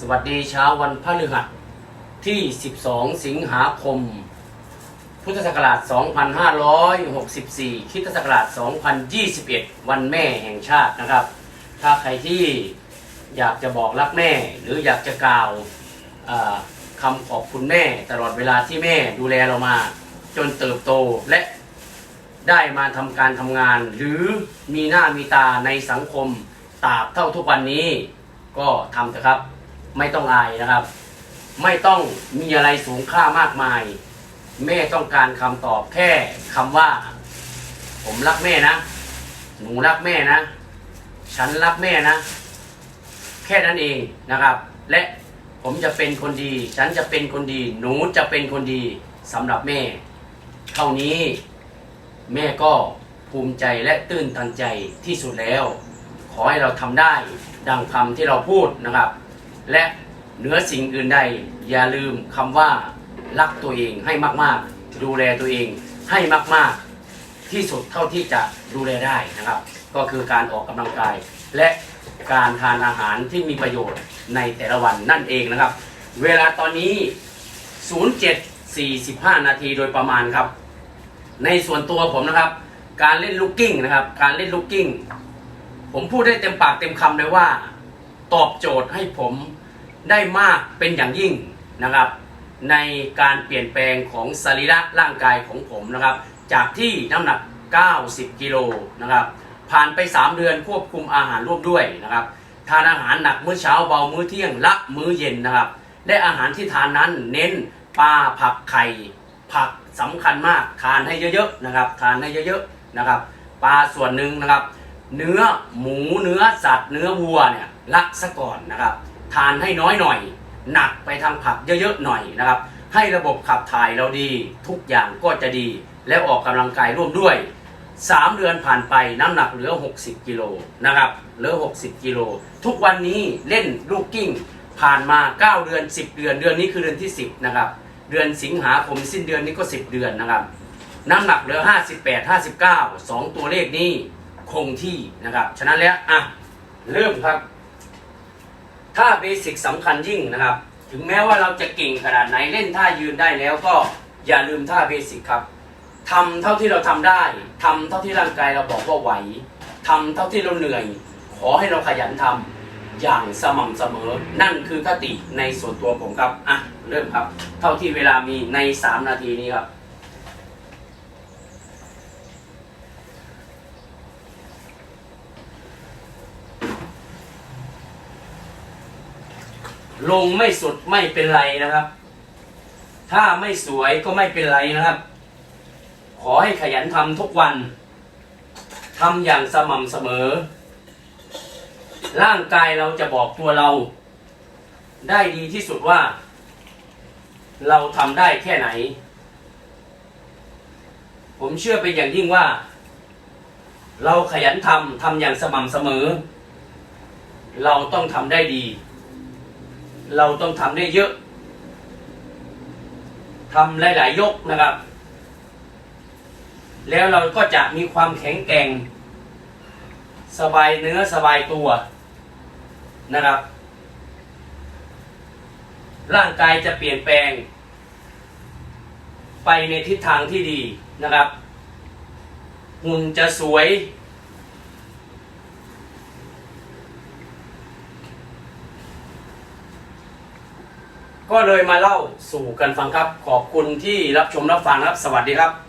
สวัสดีเช้าวันพฤหัสที่ 12 สิงหาคม พุทธศักราช 2564คริสตศักราช 2021 วันแม่แห่งชาตินะครับ ถ้าใครที่อยากจะบอกรักแม่ หรืออยากจะกล่าวอ่าคำขอบคุณแม่ตลอดเวลาที่แม่ดูแลเรามา จนเติบโตและได้มาทำการทำงาน หรือมีหน้ามีตาในสังคมตราบเท่าทุกวันนี้ก็ทำเถอะครับ ไม่ต้องอายนะครับ ไม่ต้องมีอะไรสูงค่ามากมาย แม่ต้องการคำตอบแค่คำว่า ผมรักแม่นะ หนูรักแม่นะ ฉันรักแม่นะ แค่นั้นเองนะครับ และผมจะเป็นคนดี ฉันจะเป็นคนดี หนูจะเป็นคนดีสำหรับแม่ เท่านี้แม่ก็ภูมิใจและตื้นตันใจที่สุดแล้ว ขอให้เราทำได้ดังคำที่เราพูดนะครับ และเหนือสิ่งอื่นใด อย่าลืมคำว่ารักตัวเองให้มากๆ ดูแลตัวเองให้มากๆ ที่สุดเท่าที่จะดูแลได้นะครับ ก็คือการออกกำลังกาย และการทานอาหารที่มีประโยชน์ในแต่ละวันนั่นเองนะครับ เวลาตอนนี้ 07.45 นาทีโดยประมาณครับ ในส่วนตัวผมนะครับ การเล่นลูกกิ้งนะครับ การเล่นลูกกิ้งผมพูดได้เต็มปากเต็มคำเลยว่า ตอบโจทย์ให้ผมได้มากเป็นอย่างยิ่งนะครับ ในการเปลี่ยนแปลงของสรีระร่างกายของผมนะครับ จากที่น้ำหนัก 90 กิโลนะครับ ผ่านไป 3 เดือนควบคุมอาหารร่วมด้วยนะครับ ทานอาหารหนักมื้อเช้าเบามื้อเที่ยงละมื้อเย็นนะครับและอาหารที่ทานนั้นเน้นปลาผักไข่ผักสำคัญมากทานให้เยอะๆนะครับ ทานให้เยอะๆนะครับ ปลาส่วนหนึ่งนะครับ เนื้อหมูเนื้อสัตว์ เนื้อวัวเนี่ยละซะก่อนนะครับ ทานให้น้อยหน่อย หนักไปทางผักเยอะๆหน่อยนะครับ ให้ระบบขับถ่ายเราดี ทุกอย่างก็จะดี แล้วออกกำลังกายร่วมด้วย 3 เดือนผ่านไปน้ำหนักเหลือ 60 กิโลนะครับเหลือ 60 กิโล ทุกวันนี้เล่นลูกกิ้งผ่านมา 9 เดือน 10 เดือน เดือนนี้คือเดือนที่ 10นะครับเดือนสิงหาคมสิ้นเดือนนี้ก็ 10 เดือนนะครับน้ำหนักเหลือ 58 59 2 ตัวเลขนี้ คงที่นะครับ ฉะนั้นแล้วอะเริ่มครับ ท่าเบสิกสำคัญยิ่งนะครับ ถึงแม้ว่าเราจะเก่งขนาดไหนเล่นท่ายืนได้แล้วก็อย่าลืมท่าเบสิกครับทำเท่าที่เราทำได้ทำเท่าที่ร่างกายเราบอกว่าไหวทำเท่าที่เราเหนื่อย ขอให้เราขยันทำอย่างสม่ำเสมอ นั่นคือคติในส่วนตัวผมครับอะเริ่มครับ เท่าที่เวลามีใน 3 นาทีนี้ครับ ลงไม่สุดไม่เป็นไรนะครับ ถ้าไม่สวยก็ไม่เป็นไรนะครับ ขอให้ขยันทำทุกวันทำอย่างสม่ำเสมอ ร่างกายเราจะบอกตัวเรา ได้ดีที่สุดว่า เราทำได้แค่ไหน ผมเชื่อเป็นอย่างยิ่งว่า เราขยันทำทำอย่างสม่ำเสมอ เราต้องทำได้ดี เราต้องทำได้เยอะทำหลาย ๆ ยกนะครับ แล้วเราก็จะมีความแข็งแกร่ง สบายเนื้อสบายตัวนะครับ ร่างกายจะเปลี่ยนแปลง ไปในทิศทางที่ดีนะครับหุ่นจะสวย ก็เลยมาเล่าสู่กันฟังครับ ขอบคุณที่รับชมรับฟังครับ สวัสดีครับ